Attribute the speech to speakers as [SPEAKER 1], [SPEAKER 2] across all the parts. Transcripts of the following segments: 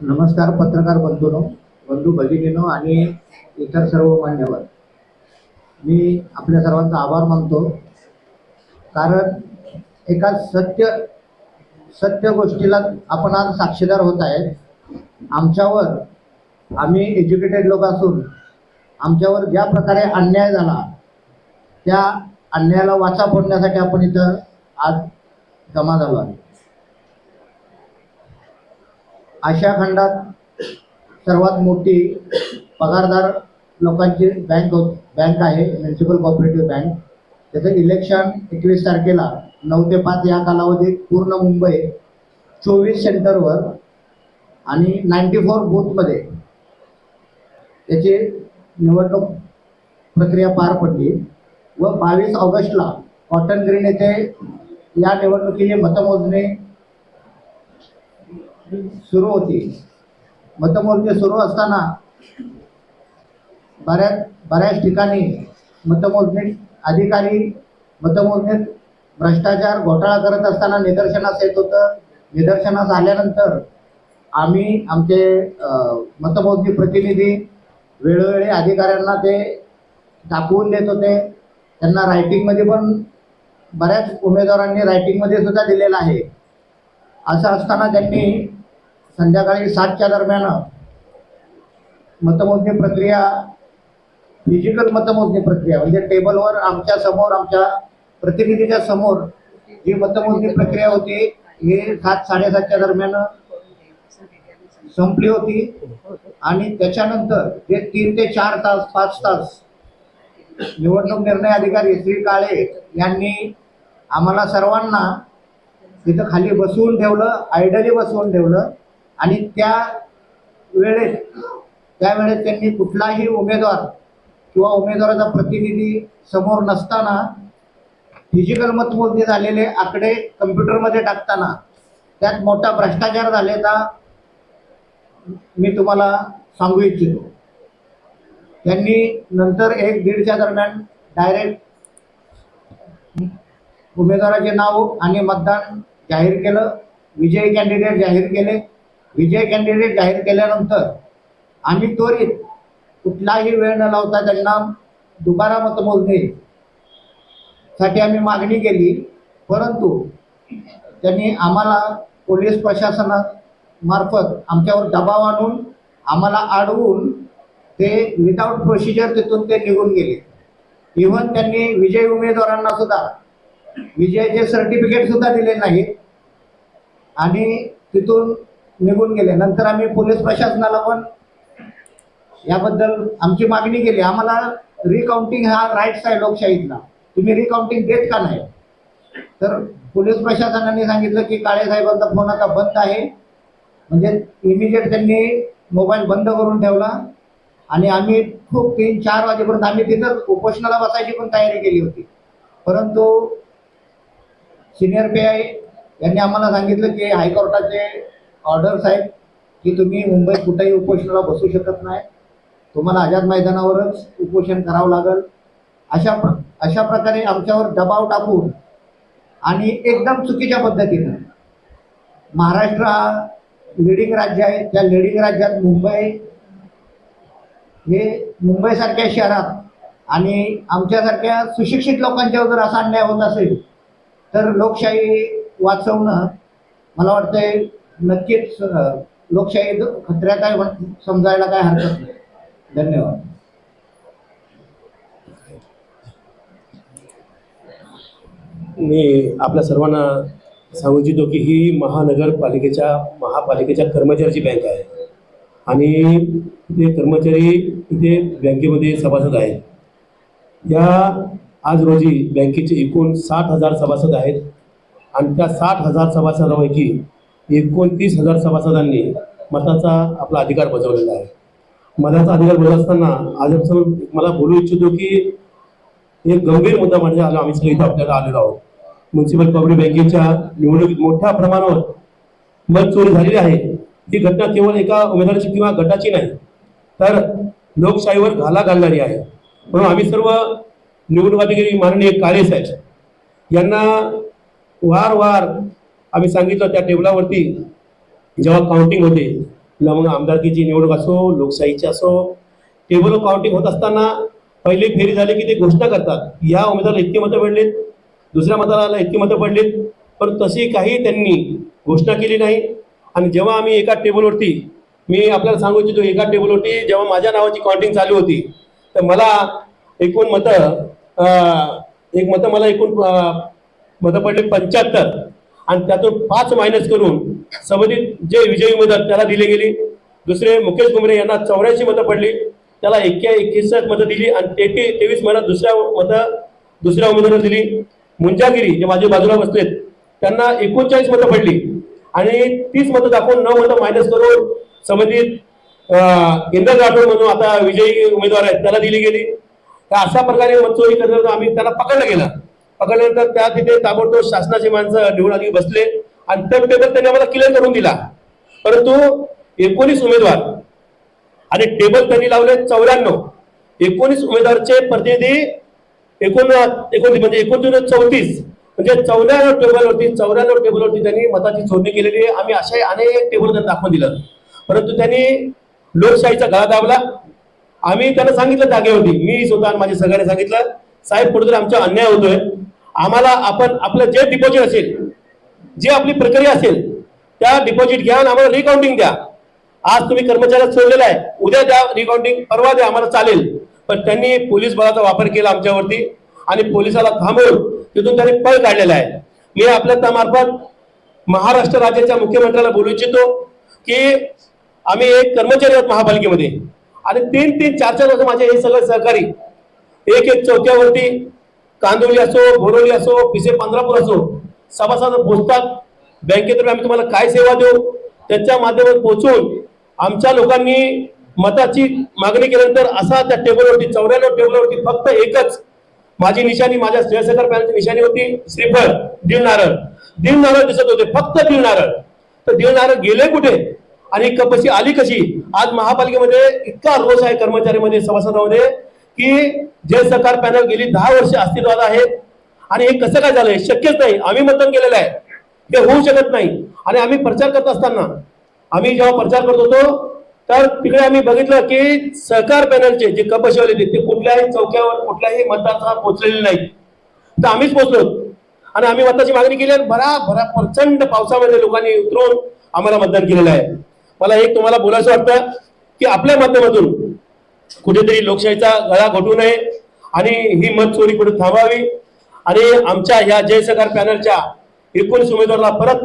[SPEAKER 1] नमस्कार पत्रकार बंधूनो बंधू भगिनीनो आणि इतर सर्व मान्यवर. मी आपल्या सर्वांचा आभार मानतो कारण एका सत्य सत्य गोष्टीला आपण आज साक्षीदार होत आहे आमच्यावर आम्ही एज्युकेटेड लोक असून आमच्यावर ज्या प्रकारे अन्याय झाला त्या अन्यायाला वाचा फोडण्यासाठी आपण इथं आज जमा झालो आहे आशिया खंडात सर्वात मोठी पगारदार लोकांची बँक बँक आहे म्युन्सिपल कॉपरेटिव्ह बँक. त्याचं इलेक्शन एकवीस तारखेला नऊ ते पाच या कालावधीत पूर्ण मुंबई चोवीस सेंटरवर आणि नाईन्टी फोर बूथमध्ये त्याची निवडणूक प्रक्रिया पार पडली. व बावीस ऑगस्टला कॉटन ग्रीन येथे या निवडणुकीची मतमोजणी सुरू होती. मतमोजणी सुरू असताना बऱ्याच बऱ्याच ठिकाणी मतमोजणी अधिकारी मतमोजणीत भ्रष्टाचार घोटाळा करत असताना निदर्शनास येत होतं. निदर्शनास आल्यानंतर आम्ही आमचे मतमोजणी प्रतिनिधी वेळोवेळी अधिकाऱ्यांना ते दाखवून देत होते. त्यांना रायटिंगमध्ये पण बऱ्याच उमेदवारांनी रायटिंगमध्ये सुद्धा दिलेलं आहे. असं असताना त्यांनी संध्याकाळी सातच्या दरम्यान मतमोजणी प्रक्रिया फिजिकल मतमोजणी प्रक्रिया म्हणजे टेबलवर आमच्यासमोर आमच्या प्रतिनिधीच्या समोर जी मतमोजणी प्रक्रिया होती ही सात साडेसातच्या दरम्यान संपली होती. आणि त्याच्यानंतर जे तीन ते चार तास पाच तास निवडणूक निर्णय अधिकारी श्री काळे यांनी आम्हाला सर्वांना तिथं खाली बसवून ठेवलं आयडली बसवून ठेवलं. आणि त्या वेळेस त्यावेळेस त्यांनी कुठलाही उमेदवार किंवा उमेदवाराचा प्रतिनिधी समोर नसताना फिजिकल मतमोजणी झालेले आकडे कम्प्युटरमध्ये टाकताना त्यात मोठा भ्रष्टाचार झालेला मी तुम्हाला सांगू इच्छितो. त्यांनी नंतर एक दीडच्या दरम्यान डायरेक्ट उमेदवाराचे नाव आणि मतदान जाहीर केलं विजयी कॅन्डिडेट जाहीर केले. विजय कॅन्डिडेट जाहीर केल्यानंतर आम्ही त्वरित कुठलाही वेळ न लावता त्यांना दुबारा मतमोजणी साठी आम्ही मागणी केली. परंतु त्यांनी आम्हाला पोलीस प्रशासनामार्फत आमच्यावर दबाव आणून आम्हाला अडवून ते विदाऊट प्रोसिजर तिथून ते निघून गेले. इव्हन त्यांनी विजय उमेदवारांना सुद्धा विजयाचे सर्टिफिकेट सुद्धा दिले नाहीत. आणि तिथून निघून गेले. नंतर आम्ही पोलीस प्रशासनाला पण याबद्दल आमची मागणी केली. आम्हाला रिकाउंटिंग हा राईट्स आहे लोकशाहीतला. तुम्ही रिकाउंटिंग देत का नाही? तर पोलीस प्रशासनाने सांगितलं की काळे साहेबांचा फोन आता बंद आहे. म्हणजे इमिजिएट त्यांनी मोबाईल बंद करून ठेवला. आणि आम्ही खूप तीन चार वाजेपर्यंत आम्ही तिथं उपोषणाला बसायची पण तयारी केली होती. परंतु सिनियर पी आय यांनी आम्हाला सांगितलं की हायकोर्टाचे ऑर्डर्स आहेत की तुम्ही मुंबईत कुठेही उपोषणाला बसू शकत नाही. तुम्हाला आझाद मैदानावरच उपोषण करावं लागेल. अशा प्र अशा प्रकारे आमच्यावर दबाव टाकून आणि एकदम चुकीच्या पद्धतीनं महाराष्ट्र हा लिडिंग राज्य आहे. त्या लिडिंग राज्यात मुंबई हे मुंबईसारख्या शहरात आणि आमच्यासारख्या सुशिक्षित लोकांच्यावर जर असा अन्याय होत असेल तर लोकशाही वाचवणं मला वाटतंय नक्कीच लोकशाही खतऱ्यात आहे समजायला काय हरकत नाही. धन्यवाद.
[SPEAKER 2] मी आपल्या सर्वांना सांगू इच्छितो की ही महानगरपालिकेच्या महापालिकेच्या कर्मचाऱ्याची बँक आहे. आणि ते कर्मचारी इथे बँकेमध्ये सभासद आहेत. या आज रोजी बँकेचे एकूण साठ हजार सभासद आहेत. आणि त्या साठ हजार सभासदापैकी एकोणतीस हजार सभासदांनी मताचा आपला अधिकार बजावलेला आहे. मताचा अधिकार बजावत असताना आज मला बोलू इच्छितो की एक गंभीर मुद्दा म्हणजे आलो आम्ही सगळे इथं आपल्याला आलेलो आहोत. म्युन्सिपल कॉपरेटिव्ह बँकेच्या निवडणुकीत मोठ्या प्रमाणावर मत चोरी झालेली आहे. ही घटना केवळ एका उमेदवाराची किंवा गटाची नाही तर लोकशाहीवर घाला घालणारी आहे. म्हणून आम्ही सर्व निवडणूक अधिकारी माननीय काळे साहेब यांना वारंवार आम्ही सांगितलं त्या टेबलावरती जेव्हा काउंटिंग होते किंवा मग आमदारकीची निवडणूक असो लोकशाहीची असो टेबल काउंटिंग होत असताना पहिली फेरी झाली की ते घोषणा करतात. या उमेदवाराला इतकी मतं पडलेत दुसऱ्या मतदाराला इतकी मतं पडलेत पण तशी काही त्यांनी घोषणा केली नाही. आणि जेव्हा आम्ही एका टेबलवरती मी आपल्याला सांगू इच्छितो एका टेबलवरती जेव्हा माझ्या नावाची काउंटिंग चालू होती तर मला एकूण मतं एक मतं मला एकूण मतं पडले पंच्याहत्तर. आणि त्यातून पाच मायनस करून संबंधित जे विजयी मदत त्याला दिली गेली. दुसरे मुकेश कुमरे यांना चौऱ्याऐंशी मतं पडली. त्याला एक्क्या एकसष्ट मतं दिली आणि तेहती तेवीस मतं दुसऱ्या मतं दुसऱ्या उमेदवाराला दिली. मुंजागिरी जे माझ्या बाजूला बसलेत त्यांना एकोणचाळीस मतं पडली. आणि तीस मतं दाखवून नऊ मतं मायनस करून संबंधित इंद्र राठोड म्हणून आता विजयी उमेदवार आहेत त्याला दिली गेली. तर अशा प्रकारे मतचोरी करण्यात आम्ही त्याला पकडलं गेलं. पकडल्यानंतर त्या तिथे ताबडतोब शासनाची माणसं निवडून आधी बसले. आणि तो टेबल त्यांनी आम्हाला क्लिअर करून दिला. परंतु एकोणीस उमेदवार आणि टेबल त्यांनी लावले चौऱ्याण्णव. एकोणीस उमेदवारचे प्रतिनिधी एकोण एकोणतीस म्हणजे एकोणतीस चौतीस. म्हणजे चौऱ्याण्णव टेबलवरती चौऱ्याण्णव टेबलवरती त्यांनी मताची चोरणी केलेली आहे. आम्ही असे अनेक टेबल त्यांना दाखवून दिलं. परंतु त्यांनी लोकशाहीचा गळा दाबला. आम्ही त्यांना सांगितलं जागेवरती. मी स्वतः आणि माझ्या सगळ्यांनी सांगितलं साहेब कुठेतरी आमचा अन्याय होतोय. आम्हाला आपण आपलं जे डिपॉझिट असेल जी आपली प्रक्रिया असेल त्या डिपॉझिट घ्या आणि आम्हाला रिकाउंटिंग द्या. आज तुम्ही कर्मचाऱ्याला सोडलेला आहे. उद्या द्या रिकाउंटिंग परवा द्या आम्हाला चालेल. पण त्यांनी पोलीस बळाचा वापर केला आमच्यावरती आणि पोलिसाला थांबवून तिथून त्यांनी पळ काढलेला आहे. मी आपल्या त्यामार्फत महाराष्ट्र राज्याच्या मुख्यमंत्र्याला बोलू इच्छितो की आम्ही एक कर्मचारी आहोत महापालिकेमध्ये. आणि तीन तीन चार चार वर्ष माझे हे सगळे सहकारी एक एक चौक्यावरती कांदोली असो बोरोली असो पिसे पंधरापूर असो सभासद पोहोचतात बँकेतून आम्ही तुम्हाला काय सेवा देऊ त्याच्या माध्यमातून पोहोचून आमच्या लोकांनी मताची मागणी केल्यानंतर असा त्या टेबलवरती चौऱ्याण्णव टेबलवरती फक्त एकच माझी निशाणी माझ्या सहकार पॅनलची निशाणी होती श्रीफळ दीड नारळ दीड नारळ दिसत होते फक्त दीड नारळ तर दीड नारळ गेले कुठे? आणि कपशी आली कशी? आज महापालिकेमध्ये इतका रोष आहे कर्मचारीमध्ये सभासदामध्ये. की जे सरकार पॅनल गेली दहा वर्ष अस्तित्वात आहे आणि हे कसं काय झालंय? शक्यच नाही. आम्ही मतदान केलेलं आहे. ते होऊ शकत नाही. आणि आम्ही प्रचार करत असताना आम्ही जेव्हा प्रचार करत होतो तर तिकडे आम्ही बघितलं की सहकार पॅनलचे जे कप ते कुठल्याही चौक्यावर कुठल्याही मतदाराला पोहोचलेले नाहीत. तर आम्हीच पोहोचलो. आणि आम्ही मताची मागणी केली आणि भरा भरा प्रचंड पावसामध्ये लोकांनी उतरून आम्हाला मतदान केलेलं आहे. मला एक तुम्हाला बोलायचं वाटतं की आपल्या माध्यमातून कुठेतरी लोकशाहीचा गळा घोटू नये आणि ही मत चोरी कुठे थांबावी. आणि आमच्या ह्या जय सहकार पॅनलच्या एकोणीस उमेदवाराला परत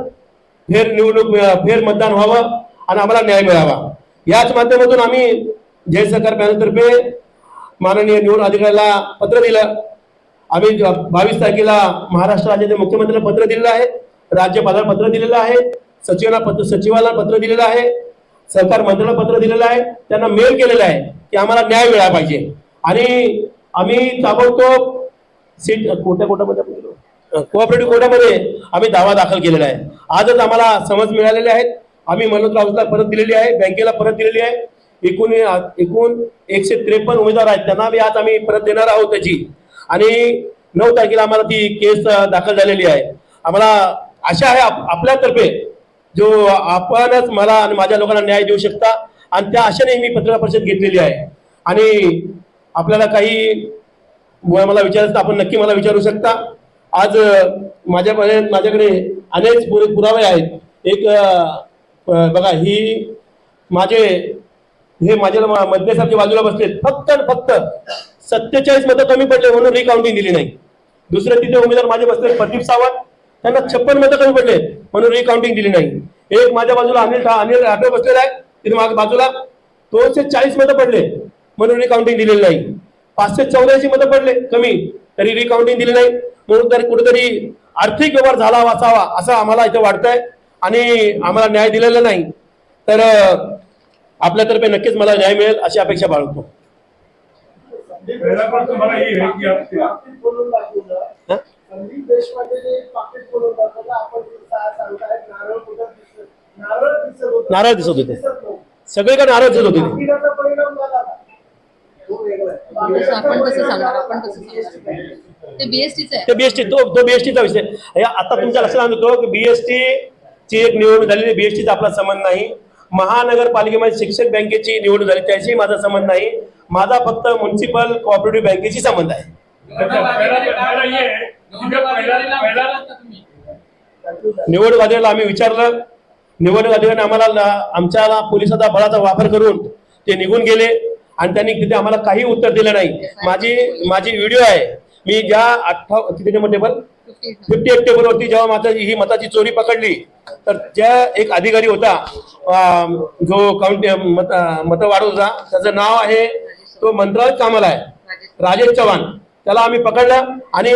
[SPEAKER 2] फेर निवडणूक फेर मतदान व्हावं आणि आम्हाला न्याय मिळावा. याच माध्यमातून आम्ही जय सहकार पॅनलतर्फे माननीय निवडणूक अधिकाऱ्याला पत्र दिलं. आम्ही बावीस तारखेला महाराष्ट्र राज्याचे मुख्यमंत्र्यांना पत्र दिलेलं आहे राज्यपालाला पत्र दिलेलं आहे सचिवांना पत्र सचिवाला पत्र दिलेलं आहे सहकार मंत्र्याला पत्र दिलेलं आहे त्यांना मेल केलेला आहे. की आम्हाला न्याय मिळाला पाहिजे. आणि आम्ही ताबडतोब सीट कोट्या कोट्यामध्ये कोऑपरेटिव्ह कोर्टामध्ये आम्ही दावा दाखल केलेला आहे. आजच आम्हाला समज मिळालेले आहेत. आम्ही मनोज राऊतला परत दिलेली आहे बँकेला परत दिलेली आहे. एकूण एकूण एकशे त्रेपन्न उमेदवार आहेत. त्यांना बी आज आम्ही परत देणार आहोत त्याची. आणि नऊ तारखेला आम्हाला ती केस दाखल झालेली आहे. आम्हाला आशा आहे आप- आपल्यातर्फे जो आपणच मला आणि माझ्या लोकांना न्याय देऊ शकता. आणि त्या आशेने मी पत्रकार परिषद घेतलेली आहे. आणि आपल्याला काही मला विचारायचं तर आपण नक्की मला विचारू शकता. आज माझ्याकडे माझ्याकडे अनेक पुरे पुरावे आहेत. एक बघा ही माझे हे माझ्या म- बाजूला बसले फक्त फक्त सत्तेचाळीस मतं कमी पडले म्हणून रिकाउंटिंग दिली नाही. दुसरे तिथे उमेदवार माझे बसले प्रदीप सावंत. त्यांना छप्पन मतं कमी पडले म्हणून रिकाउंटिंग दिली नाही. एक माझ्या बाजूला अनिल अनिल राठोड बसलेला आहे. तिथे माझ्या बाजूला दोनशे चाळीस मतं पडले. म्हणून रिकाउंटिंग दिलेली नाही. पाचशे चौऱ्याऐंशी मतं पडले कमी. तरी रिकाउंटिंग दिली नाही. म्हणून तरी कुठेतरी आर्थिक व्यवहार झाला असावा असं आम्हाला इथे वाटतंय. आणि आम्हाला न्याय दिलेला नाही. तर आपल्यातर्फे नक्कीच मला न्याय मिळेल अशी अपेक्षा बाळगतो.
[SPEAKER 3] नारळ दिसत होतं.
[SPEAKER 2] सगळीकडे नाराज होते
[SPEAKER 3] पाकिटाचा परिणाम झाला का? तो वेगळा आहे.
[SPEAKER 4] तसं आपण कसं सांगणार आपण कसं सांगणार ते बीएसटीच आहे
[SPEAKER 2] ते बीएसटी तो तो बीएसटीचा विषय. हे आता तुमच्या लक्षात आणतो की बीएसटी ची एक निवडणूक झालेली बीएसटीचा आपला संबंध नाही. महानगरपालिकेमध्ये शिक्षक बँकेची निवड झाली. त्याशी माझा संबंध नाही. माझा फक्त म्युन्सिपल कोऑपरेटिव्ह बँकेशी संबंध आहे. निवडणूक अधिकाऱ्याला आम्ही विचारलं. निवडणूक अधिकाऱ्यांनी आम्हाला आमच्या पोलिसाचा बळाचा वापर करून ते निघून गेले आणि त्यांनी तिथे आम्हाला काही उत्तर दिलं नाही. माझी माझी व्हिडिओ आहे. मी ज्या अठ्ठा किती नंबर टेबल
[SPEAKER 4] फिफ्टी एट
[SPEAKER 2] टेबलवरती जेव्हा माझा ही मताची चोरी पकडली तर ज्या एक अधिकारी होता जो काउंट मत मत होता त्याचं नाव आहे तो मंत्रालय कामाला आहे
[SPEAKER 4] राजेश
[SPEAKER 2] चव्हाण. त्याला आम्ही पकडलं आणि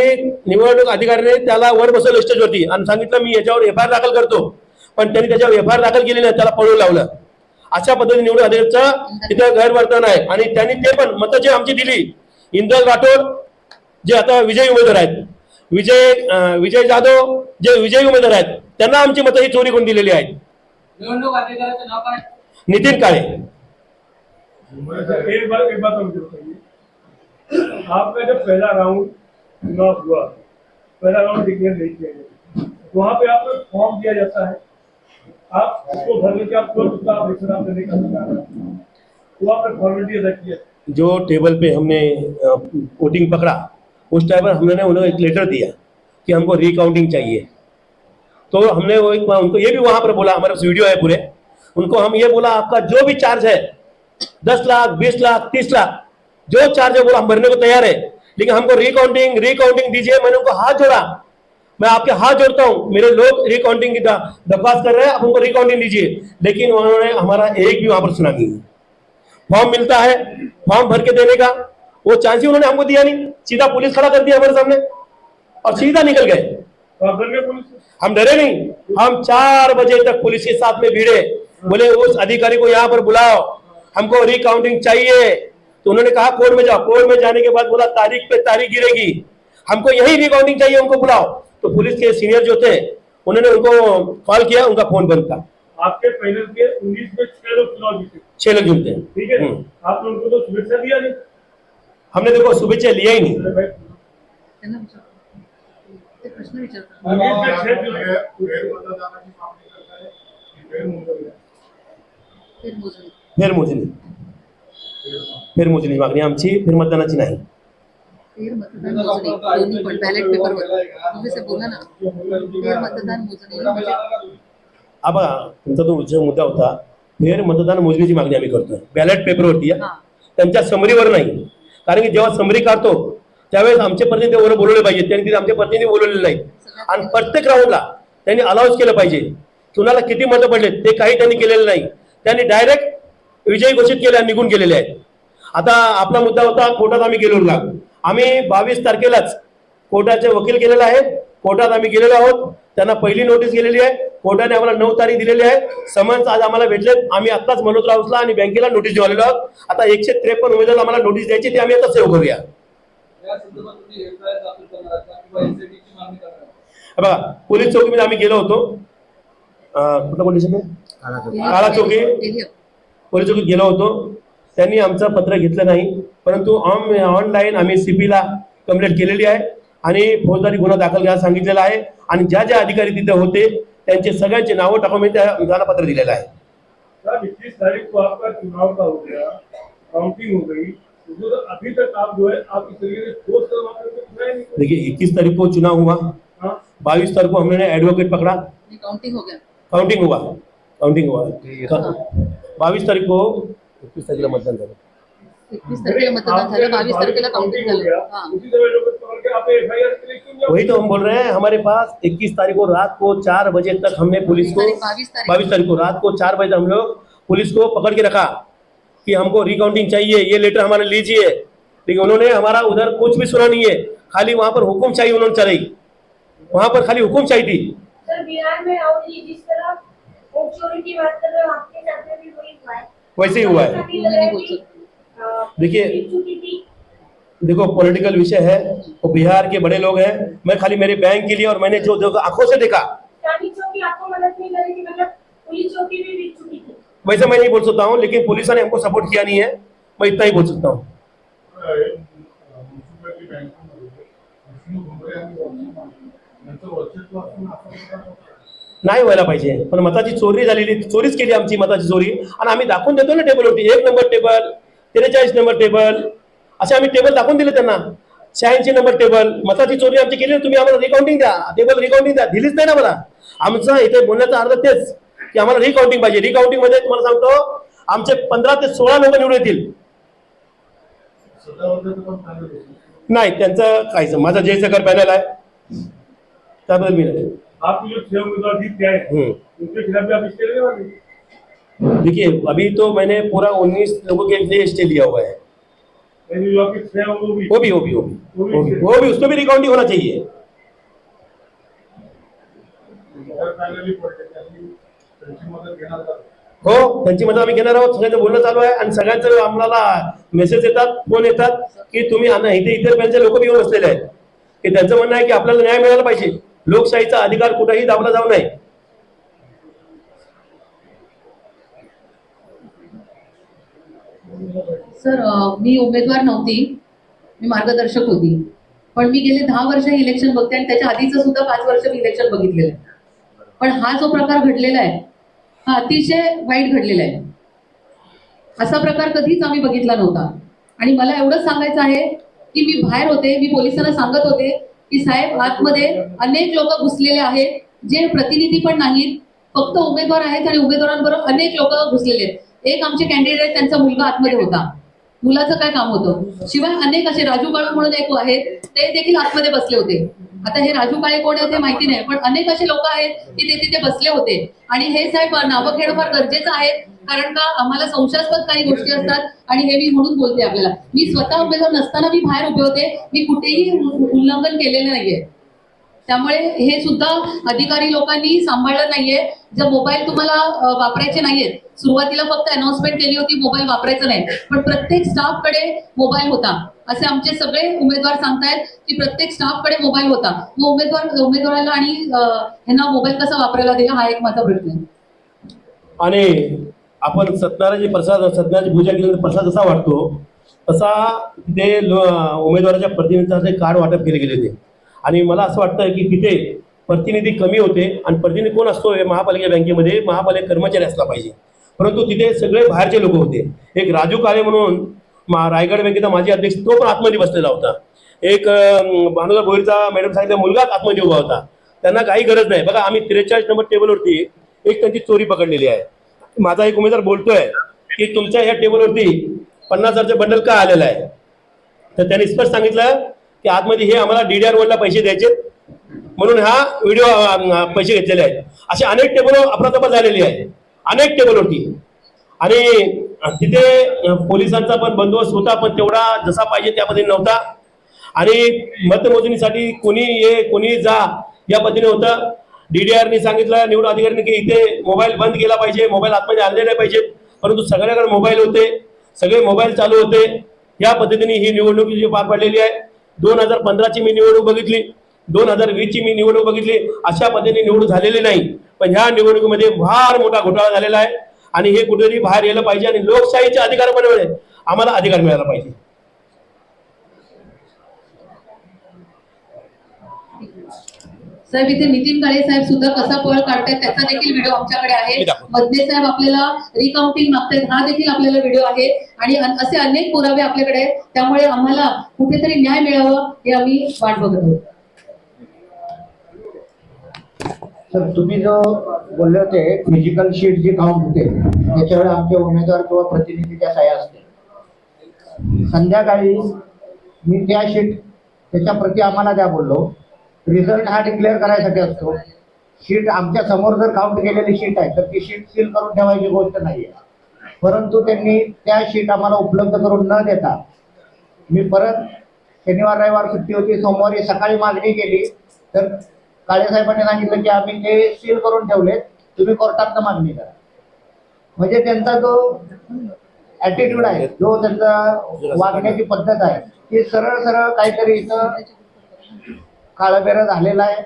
[SPEAKER 2] निवडणूक अधिकाऱ्याने त्याला वर बसवलं स्टेजवरती आणि सांगितलं मी याच्यावर एफ आय दाखल करतो. पण त्यांनी त्याच्यावर एफ आय आर दाखल केली नाही त्याला पळवून लावलं. अशा पद्धतीने निवडणूक अधिकाऱ्याचं तिथं गैरवर्तन आहे. आणि त्यांनी ते पण मतं जे आमची दिली इंद्रज राठोड जे आता विजयी उमेदवार आहेत विजय विजय जाधव जे विजयी उमेदवार आहेत त्यांना आमची मतं ही चोरी करून दिलेली आहेत.
[SPEAKER 5] निवडणूक अधिकाऱ्याचं नाव काय?
[SPEAKER 2] नितीन काळे.
[SPEAKER 6] एक बात बताइए आपका जब पहला राउंड चुनाव हुआ पहला राउंड डिक्लेयर नहीं किया गया वहाँ पे आपको फॉर्म दिया जाता है। आप उसको भरने के आप तुरंत उसका आप रिटर्न आप देने का अधिकार है। वो आपने फॉर्मेलिटी अदा किया
[SPEAKER 2] जो टेबल पे हमने वोटिंग पकड़ा, उस टाइम पर हमने उन्हें एक लेटर दिया कि हमको रिकाउंटिंग चाहिए। तो हमने वो एक उनको ये भी वहाँ पर बोला, हमारे पास वीडियो है पूरे, उनको हम ये बोला, आपका जो भी चार्ज है, दस लाख, बीस लाख, तीस लाख, जो चार्ज है बोला, हम भरने को तैयार है। लेकिन हमको रिकाउंटिंग रिकाउंटिंग दीजिए, मैंने उनको हाथ जोड़ा। मैं आपके हाथ जोड़ता हूँ। मेरे लोग रिकाउंटिंग की द- दरख्वास्त कर रहे हैं। आप उनको रिकाउंटिंग दीजिए। लेकिन उन्होंने हमारा एक भी वहाँ पर सुना नहीं। फॉर्म मिलता है, फॉर्म भर के देने का। वो चांस ही उन्होंने हमको दिया नहीं। सीधा पुलिस खड़ा कर दिया हमारे सामने। और सीधा निकल गए? हम डरे नहीं। हम चार बजे तक पुलिस के साथ में भिड़े। बोले, उस अधिकारी को यहाँ पर बुलाओ। हमको रिकाउंटिंग चाहिए। तो उन्होंने कहा, कोर्ट में जाओ। कोर्ट में जाने के बाद बोला, तारीख पे तारीख गिरेगी। हमको यही रिकाउंटिंग चाहिए। उनको बुलाओ। तो पुलिस के सीनियर जो थे उन्होंने उनको कॉल किया उनका फ़ोन बंद था।
[SPEAKER 6] आपके पैनल के उन्नीस में छह लोग चुनाव जीते।
[SPEAKER 2] छह लोग जुड़ते हैं
[SPEAKER 6] ठीक है?
[SPEAKER 2] हम्म।
[SPEAKER 6] आपने उनको तो शुभेच्छा दिया नहीं?
[SPEAKER 2] हमने देखो शुभेच्छा लिया ही नहीं।
[SPEAKER 4] प्रश्न
[SPEAKER 6] छह
[SPEAKER 4] फिर मोजणी
[SPEAKER 2] फेरमोजणी फेरमोजणी मागणी आमची फेरमतदानाची नाही
[SPEAKER 4] फेर मतदान मोजणी. दोन्ही पण बॅलेट पेपरवर बोला ना फेर मतदान मोजणी म्हणजे
[SPEAKER 2] तुमचा तो जो मुद्दा होता फेर मतदान मोजणीची मागणी आम्ही करतोय. बॅलेट पेपरवरती त्यांच्या समरीवर नाही. कारण की जेव्हा समरी काढतो त्यावेळेस आमचे प्रतिनिधी वर बोलवले पाहिजे. त्यांनी आमचे प्रतिनिधी बोलवलेले नाहीत. आणि प्रत्येक राऊंडला त्यांनी अलाउन्स केलं पाहिजे. कुणाला किती मतं पडले ते काही त्यांनी केलेलं नाही. त्यांनी डायरेक्ट विजयी घोषित केले आणि निघून गेलेले आहेत. आता आपला मुद्दा होता कोर्टात आम्ही गेलो ना आम्ही बावीस तारखेलाच कोर्टाचे वकील केलेला आहे कोर्टात आम्ही गेलेलो आहोत. त्यांना पहिली नोटीस गेलेली आहे. कोर्टाने आम्हाला नऊ तारीख दिलेली आहे. समन्स आज आम्हाला भेटले आम्ही आताच मनोज हाऊसला आणि बँकेला नोटीस देऊ आलेलो आहोत. आता एकशे त्रेपन्न उमेदवार आम्हाला नोटीस द्यायची ते आम्ही आता सेव्ह करूया.
[SPEAKER 5] आहात? आहात?
[SPEAKER 2] बघा पोलीस चौकीमध्ये आम्ही गेलो होतो. अं, कुठं पोलीस काळा चौकी. पोलीस चौकीत गेलो होतो. त्यांनी आमचं पत्र घेतलं नाही. परंतु ऑनलाईन आम्ही सीपीला कंप्लेंट केलेली आहे आणि फौजदारी गुन्हा दाखल करायला सांगितलेला आहे. आणि ज्या ज्या अधिकारी तिथे होते त्यांचे सगळ्यांचे नावं टाकून मी त्या पत्र दिलेलं आहे.
[SPEAKER 6] इक्कीस तारीख को आपका चुनाव का हो गया? काउंटिंग हो गई। तो जो अभी तक आप जो है आप इस तरीके से ठोस करवा करके दिखाए नहीं
[SPEAKER 2] देखिए इक्कीस तारीख को चुनाव हुआ। बाईस तारीख को हमने एडवोकेट पकड़ा।
[SPEAKER 4] काउंटिंग हो गया।
[SPEAKER 2] काउंटिंग हुआ। काउंटिंग हुआ। बावीस तारीख को इक्कीस तारीखला मतदान झालं.
[SPEAKER 4] एकवीस तारखेला मतदान झालं बावीस तारखेला काउंटिंग
[SPEAKER 6] हा.
[SPEAKER 2] वही तो हम बोल रहे हैं हमारे पास 21 तारीख को रात को चार बजे तक हमने पुलिस को
[SPEAKER 4] तारीख, 22 तारीख।
[SPEAKER 2] बाईस तारीख को रात को चार बजे तक हम लोग पुलिस को पकड़ के रखा कि हमको रिकाउंटिंग चाहिए ये लेटर हमारे लीजिए। लेकिन उन्होंने हमारा उधर कुछ भी सुना नहीं है। खाली वहाँ पर हुक्म चाहिए उन्होंने चलाई वहाँ पर खाली हुक्म चाहिए थी।
[SPEAKER 7] सर बिहार में और ये जिस तरह चोरी की बात कर रहे हो आपके साथ में भी वही हुआ है।
[SPEAKER 2] वैसे ही हुआ है। देखिए- देखो पॉलिटिकल विषय है, वो बिहार के बड़े लोग हैं। मैं खाली मेरे बैंक के लिए और मैंने जो आँखों से देखा। वैसे मैं नहीं बोल सकता हूँ, लेकिन पुलिस ने हमको सपोर्ट किया नहीं है। मैं इतना ही बोल सकता हूँ। नाही व्हायला पाहिजे. पण मताची चोरी झालेली चोरीच केली आमची मताची चोरी. आणि आम्ही दाखवून देतो ना टेबलवरती एक नंबर टेबल त्रेचाळीस नंबर टेबल असे आम्ही टेबल दाखवून दिले त्यांना. शहाऐंशी नंबर टेबल मताची चोरी आमची केली तुम्ही आम्हाला रिकाउंटिंग द्या. टेबल रिकाउंटिंग द्या. दिलीच नाही ना मला आमचा इथे बोलण्याचा अर्थ तेच की आम्हाला रिकाउंटिंग पाहिजे. रिकाउंटिंगमध्ये म्हणजे तुम्हाला सांगतो आमचे पंधरा ते सोळा लोक निवडून येतील. नाही त्यांचं काहीच. माझा जय सकर पॅनल आहे. त्याबद्दल मी नाही.
[SPEAKER 6] आपकी जो छह उम्मीदवार जीत गए
[SPEAKER 2] हम्म।
[SPEAKER 6] उनके खिलाफ भी आप स्टे लेने वाले
[SPEAKER 2] देखिए अभी तो मैंने पूरा उन्नीस लोगों के लिए स्टे लिया हुआ है।
[SPEAKER 6] वो भी
[SPEAKER 2] वो भी वो भी वो भी। वो भी वो भी उसमें भी रिकाउंटिंग होना चाहिए? हो। त्यांची मदत आम्ही घेणार आहोत सगळ्यांचं बोलणं चालू आहे आणि सगळ्यांचं आम्हाला मेसेज येतात फ़ोन येतात की तुम्ही इथे इतर बँकचे लोक येऊन बसलेले आहेत. की त्यांचं म्हणणं आहे की आपल्याला न्याय मिळाला पाहिजे. लोकशाहीचा अधिकार कुठेही दाबला जाऊ नये.
[SPEAKER 4] सर मी उमेदवार नव्हती. मी मार्गदर्शक होती. पण मी गेले दहा वर्ष इलेक्शन बघते आणि त्याच्या आधीच सुद्धा पाच वर्ष मी इलेक्शन बघितलेलं आहे. पण हा जो प्रकार घडलेला आहे हा अतिशय वाईट घडलेला आहे. असा प्रकार कधीच आम्ही बघितला नव्हता. आणि मला एवढंच सांगायचं आहे की मी बाहेर होते मी पोलिसांना सांगत होते की साहेब आतमध्ये अनेक लोक घुसलेले आहेत जे प्रतिनिधी पण नाहीत. फक्त उमेदवार आहेत आणि उमेदवारांबरोबर अनेक लोक घुसलेले आहेत. एक आमचे कॅन्डिडेट त्यांचा मुलगा आतमध्ये होता. मुलाचं काय काम होतं? शिवाय अनेक असे राजू काळू म्हणून एक आहेत ते देखील आतमध्ये बसले होते. आता हे राजू काळे कोण आहे ते माहिती नाही पण अनेक असे लोक आहेत की ते तिथे बसले होते. आणि हे साहेब नावं घेणं फार गरजेचं आहे कारण का आम्हाला संशयास्पद काही गोष्टी असतात आणि हे मी म्हणून बोलते आपल्याला. मी स्वतः उमेदवार नसताना मी बाहेर उभे होते. मी कुठेही उल्लंघन केलेलं नाहीये. त्यामुळे हे सुद्धा अधिकारी लोकांनी सांभाळलं नाहीये. जर मोबाईल तुम्हाला वापरायचे नाहीयेत. सुरुवातीला फक्त अनाउन्समेंट केली होती मोबाईल वापरायचा नाही. पण प्रत्येक स्टाफकडे मोबाईल होता. असे आमचे सगळे उमेदवार सांगतायत की प्रत्येक स्टाफकडे मोबाईल होता. मग उमेदवार उमेदवाराला आणि यांना ह्यांना मोबाईल कसा वापरायला दिला हा एक माझा प्रश्न आहे.
[SPEAKER 2] आणि आपण सत्यनारायणची प्रसाद सत्यनारायणची पूजा केल्यानंतर प्रसाद कसा वाटतो? तसा ते उमेदवाराच्या प्रतिनिधीचे कार्ड वाटप केले गेले होते. आणि मला असं वाटतं की तिथे प्रतिनिधी कमी होते आणि प्रतिनिधी कोण असतो हे महापालिका बँकेमध्ये महापालिका कर्मचारी असला पाहिजे. परंतु तिथे सगळे बाहेरचे लोक होते. एक राजू काळे म्हणून मा रायगड बँकेचा माजी अध्यक्ष तो पण आतमध्ये बसलेला होता. एक भानुदा भोईरचा मॅडम सांगितलं मुलगाच आतमध्ये उभा होता. त्यांना काही गरज नाही. बघा आम्ही त्रेचाळीस नंबर टेबलवरती एक त्यांची चोरी पकडलेली आहे. माझा एक उमेदवार बोलतोय की तुमच्या ह्या टेबलवरती पन्नास हजारचं बंडल का आलेलं आहे? तर त्यांनी स्पष्ट सांगितलं की आतमध्ये हे आम्हाला डीडीआर वरला पैसे द्यायचे म्हणून हा व्हिडिओ पैसे घेतलेले आहेत. असे अनेक टेबल अफरातफर झालेली आहे अनेक टेबलवरती आणि तिथे पोलिसांचा पण बंदोबस्त होता पण तेवढा जसा पाहिजे त्या पद्धतीने नव्हता. आणि मतमोजणीसाठी कोणी ये कोणी जा या पद्धतीने होतं. डीडीआरनी सांगितलं निवडणूक अधिकाऱ्यांनी की इथे मोबाईल बंद केला पाहिजे मोबाईल आतमध्ये आणले नाही पाहिजे. परंतु सगळ्याकडे मोबाईल होते सगळे मोबाईल चालू होते. या पद्धतीने ही निवडणूक जी पार पडलेली आहे. दोन हजार पंधराची मी निवडणूक बघितली. दोन हजार वीसची मी निवडणूक बघितली. अशा पद्धतीने निवडणूक झालेली नाही. पण ह्या निवडणुकीमध्ये फार मोठा घोटाळा झालेला आहे. आणि हे कुठेतरी बाहेर यायला पाहिजे आणि लोकशाहीचे अधिकार बनवले आम्हाला अधिकार मिळाला पाहिजे.
[SPEAKER 4] साहेब इथे नितीन काळे साहेब सुद्धा कसा पळ काढतायत त्याचा देखील व्हिडिओ आमच्याकडे आहे.
[SPEAKER 2] मी दाखवतो.
[SPEAKER 4] मधले साहेब आपल्याला रिकाउंटिंग मागतायत हा देखील आपल्याला व्हिडिओ आहे. आणि असे अनेक पुरावे आपल्याकडे आहेत. त्यामुळे आम्हाला कुठेतरी न्याय मिळावं हे आम्ही वाट बघत आहोत.
[SPEAKER 1] तर तुम्ही जो बोलले होते फिजिकल शीट जी काउंट होते त्याच्यावर आमचे उमेदवार किंवा प्रतिनिधीच्या सह्या असते संध्याकाळी मी त्या शीट त्याच्या प्रती आम्हाला द्या बोललो. रिझल्ट हा डिक्लेअर करायसाठी असतो. शीट आमच्यासमोर जर काउंट केलेली शीट आहे तर ती शीट सील करून ठेवायची गोष्ट नाही आहे परंतु त्यांनी त्या शीट आम्हाला उपलब्ध करून न देता मी परत शनिवार रविवार सुट्टी होती सोमवारी सकाळी मागणी केली तर काळेसाहेबांनी सांगितलं की आम्ही ते सील करून ठेवले तुम्ही कोर्टात मागणी करा. म्हणजे त्यांचा जो ऍटिट्यूड आहे जो त्यांचा वागण्याची पद्धत आहे ती सरळ सरळ काहीतरी इथं काळबेरा झालेला आहे.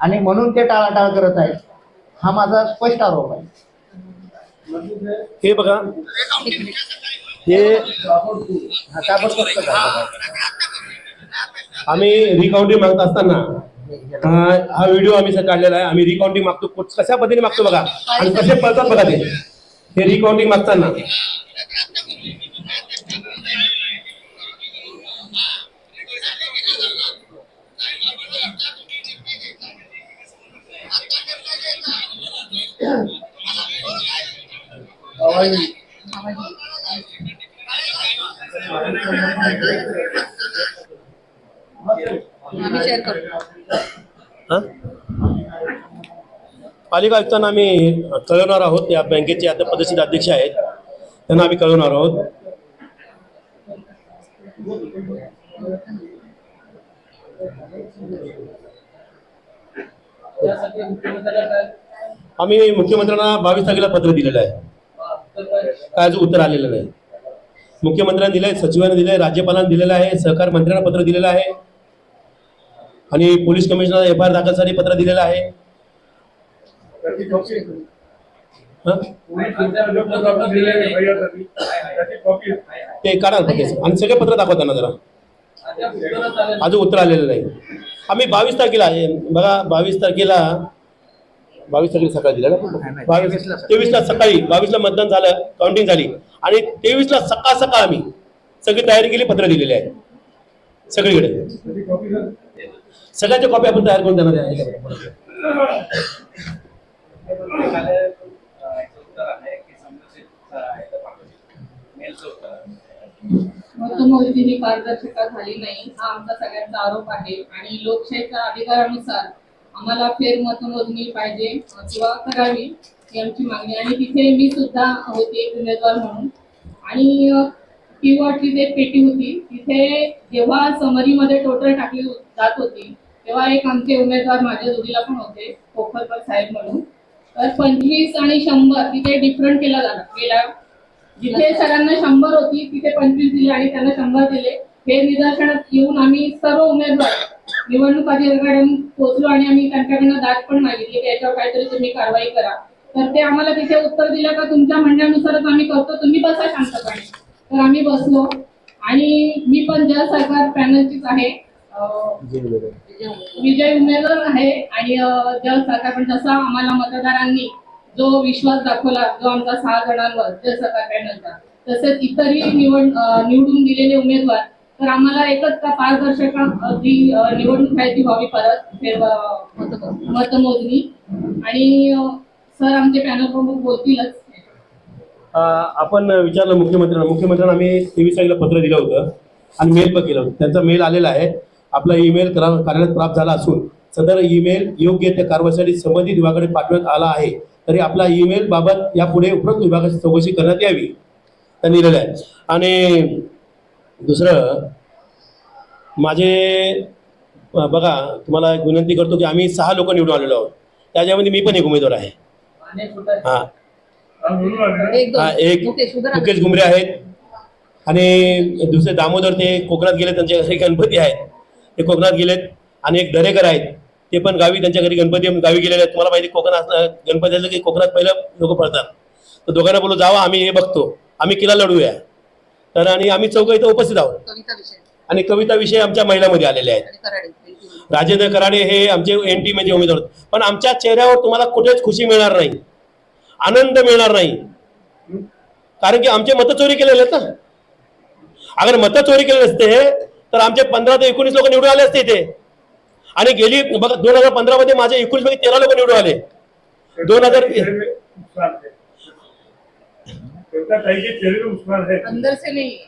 [SPEAKER 1] आणि म्हणून ते टाळाटाळ करत आहेत. हा माझा स्पष्ट आरोप आहे.
[SPEAKER 2] हे बघा. हे आम्ही रिकाउंटिंग मागत असताना हा व्हिडिओ आम्ही काढलेला आहे. आम्ही रिकाउंटिंग मागतो. कशा पद्धतीने मागतो बघा? आणि कसे पळतात बघा ते. हे रिकाउंटिंग मागताना
[SPEAKER 4] आम्ही शेअर करतो
[SPEAKER 2] हा? पालिका आयुक्तांना आम्ही कळवणार आहोत. या बँकेचे आता पदसित अध्यक्ष आहेत. त्यांना आम्ही कळवणार आहोत. आम्ही मुख्यमंत्र्यांना बावीस तारखेला पत्र दिलेलं आहे.
[SPEAKER 5] काय
[SPEAKER 2] अजून उत्तर आलेलं नाही. मुख्यमंत्र्यांनी दिलंय सचिवांनी दिलंय राज्यपालांनी दिलेलं आहे सहकार मंत्र्यांना पत्र दिलेलं आहे. आणि police commissioner F I R दाखलसाठी पत्र दिलेलं आहे. ते काढा ना आणि सगळे पत्र दाखवताना जरा. अजून उत्तर आलेलं नाही. आम्ही बावीस तारखेला बघा बावीस तारखेला बावीस तारखेला सकाळी दिलं ना? बावीस तेवीसला सकाळी. बावीसला मतदान झालं काउंटिंग झाली. आणि तेवीसला सकाळ सकाळ आम्ही सगळी तयारी केली पत्र दिलेले आहे सगळीकडे. सगळ्यांच्या कॉपी आपण तयार करून त्यांना द्या
[SPEAKER 8] मतमोजणी पारदर्शकता झाली नाही. हा आमचा सगळ्यांचा आरोप आहे. आणि लोकशाहीच्या अधिकारानुसार आम्हाला फेर मतमोजणी पाहिजे किंवा करावी ही आमची मागणी. आणि तिथे मी सुद्धा होते एक उमेदवार म्हणून. आणि किवॉटची जे पेटी होती तिथे जेव्हा समरीमध्ये टोटल टाकली जात होती तेव्हा एक आमचे उमेदवार माझ्या जोडीला पण होते पोखरकर साहेब म्हणून. तर पंचवीस आणि शंभर तिथे डिफरंट केला झाला गेला. जिथे सगळ्यांना शंभर होती तिथे पंचवीस दिले आणि त्यांना शंभर दिले. हे निदर्शनात येऊन आम्ही सर्व उमेदवार निवडणूक अधिकाऱ्यांनी पोहोचलो आणि आम्ही त्यांच्याकडनं दाद पण मागितली की याच्यावर काहीतरी तुम्ही कारवाई करा. तर ते आम्हाला तिथे उत्तर दिलं का तुमच्या म्हणण्यानुसारच आम्ही करतो. तुम्ही बसा शांतपणे. तर आम्ही बसलो. आणि मी पण जल सरकार पॅनलचीच आहे. विजय उमेदवार आहे आणि जल सरकार पण जसा आम्हाला मतदारांनी जो विश्वास दाखवला जो आमचा सहा जणांवर जल सरकार पॅनलचा तसेच इतरही निवड निवडून दिलेले उमेदवार तर आम्हाला एकच का पारदर्शक जी निवडणूक आहे ती व्हावी परत फेर मतमोजणी आणि सर आमचे पॅनल प्रमुख बोलतीलच.
[SPEAKER 2] आपण विचारलं मुख्यमंत्र्यांना. मुख्यमंत्र्यांना आम्ही तेवीस तारखेला पत्र दिलं होतं आणि मेल पण केलं होतं. त्यांचा मेल आलेला आहे. आपला ईमेल कार्यालयात प्राप्त झाला असून सदर ईमेल योग्य त्या कारवाईसाठी संबंधित विभागाकडे पाठवण्यात आला आहे. तरी आपला ईमेल बाबत यापुढे उपरोक्त विभागाची चौकशी करण्यात यावी. त्यांनी दिलेलं आहे. आणि दुसरं माझे बघा तुम्हाला एक विनंती करतो की आम्ही सहा लोक निवडून आलेलो आहोत. त्याच्यामध्ये मी पण एक उमेदवार आहे. हां.
[SPEAKER 6] हा
[SPEAKER 4] एक मुकेश
[SPEAKER 2] घुमरे आहेत. आणि दुसरे दामोदर ते कोकणात गेले त्यांच्या घरी गणपती आहेत. ते कोकणात गेलेत. आणि एक दरेकर आहेत. ते पण गावी त्यांच्या घरी गणपती गावी गेलेले आहेत. तुम्हाला माहिती कोकणात असं गणपती असलं की कोकणात पहिलं लोक पडतात तर दोघांना बोलू जावा आम्ही हे बघतो. आम्ही किला लढूया तर आणि आम्ही चौघं इथं उपस्थित आहोत.
[SPEAKER 4] कविता विषय.
[SPEAKER 2] आणि कविता विषय आमच्या महिलामध्ये आलेले आहेत. राजेंद्र कराडे हे आमचे एन टी म्हणजे उमेदवार. पण आमच्या चेहऱ्यावर तुम्हाला कुठेच खुशी मिळणार नाही. आनंद मिळणार नाही. कारण की आमचे मतं चोरी केलेले आहेत ना. अगर मतं चोरी केले नसते तर आमचे पंधरा ते एकोणीस लोक निवडून आले असते इथे. आणि गेली बघा दोन हजार पंधरा मध्ये माझे एकोणीस पैकी तेरा लोक निवडून आले. दोन हजार
[SPEAKER 6] चेहरे में मुस्कान है कविता ताई के चेहरे में मुस्कान है
[SPEAKER 8] अंदर से नाही.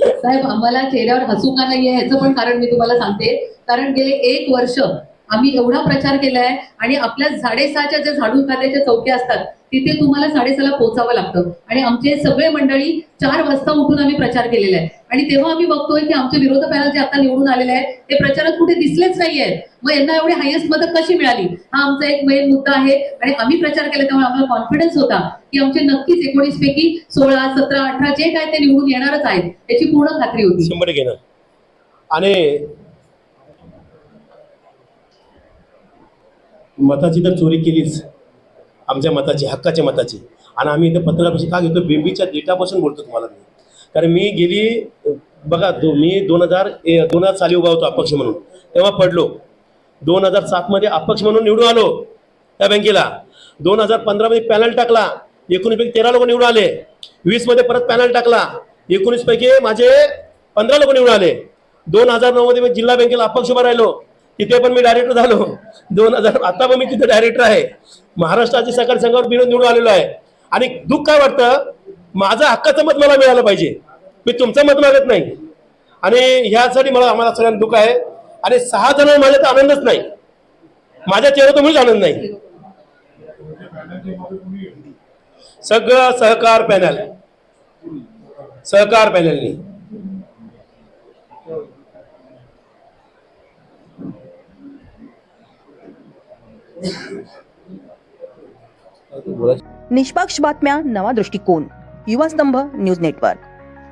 [SPEAKER 4] साहेब आम्हाला चेहऱ्यावर हसू का नाहीये? ह्याचं पण कारण मी तुम्हाला सांगते. कारण गेले एक वर्ष आम्ही एवढा प्रचार केलाय आणि आपल्या साडेसहाच्या ज्या झाडू खात्याच्या चौक्या असतात तिथे तुम्हाला साडेसहाला पोहोचावं लागतं. आणि आमचे सगळे मंडळी चार वाजता उठून आम्ही प्रचार केलेला आहे. आणि तेव्हा आम्ही बघतोय की आमचे विरोध पॅनल जे आता निवडून आलेले आहेत ते प्रचारात कुठे दिसलेच नाहीयेत मग यांना एवढी हायेस्ट मदत कशी मिळाली? हा आमचा एक मेन मुद्दा आहे. आणि आम्ही प्रचार केला त्यामुळे आम्हाला कॉन्फिडन्स होता की आमचे नक्कीच एकोणीस पैकी सोळा सतरा अठरा जे काय ते निवडून येणारच आहेत त्याची पूर्ण खात्री होती.
[SPEAKER 2] आणि मताची तर चोरी केलीच. आमच्या मताची हक्काच्या मताची. आणि आम्ही इथं पत्रापाशी का घेतो बेंबीच्या डेटापासून बोलतो तुम्हाला मी. कारण मी गेली बघा दो मी दोन हजार दोन हजार साली उभा होतो अपक्ष म्हणून. तेव्हा पडलो. दोन हजार सातमध्ये अपक्ष म्हणून निवडून आलो. त्या बँकेला. दोन हजार पंधरामध्ये पॅनल टाकला. एकोणीसपैकी तेरा लोक निवडून आले. वीसमध्ये परत पॅनल टाकला. एकोणीसपैकी माझे पंधरा लोक निवडून आले. दोन हजार नऊमध्ये मी जिल्हा बँकेला अपक्ष उभा राहिलो. तिथे पण मी डायरेक्टर झालो. दोन हजार आता पण मी तिथे डायरेक्टर आहे. महाराष्ट्राच्या सहकारी संघावर बिनून निवडून आलेलो आहे. आणि दुःख काय वाटतं? माझं हक्काचं मत मला मिळालं पाहिजे. मी तुमचं मत मागत नाही. आणि ह्यासाठी मला आम्हाला सगळ्यांना दुःख आहे. आणि सहा जण माझ्या तर आनंदच नाही. माझ्या चेहऱ्यात तुम्हीच आनंद नाही. सगळं सहकार पॅनल. सहकार पॅनलनी.
[SPEAKER 9] निष्पक्ष बातम्या नवा दृष्टिकोन. युवा स्तंभ न्यूज नेटवर्क.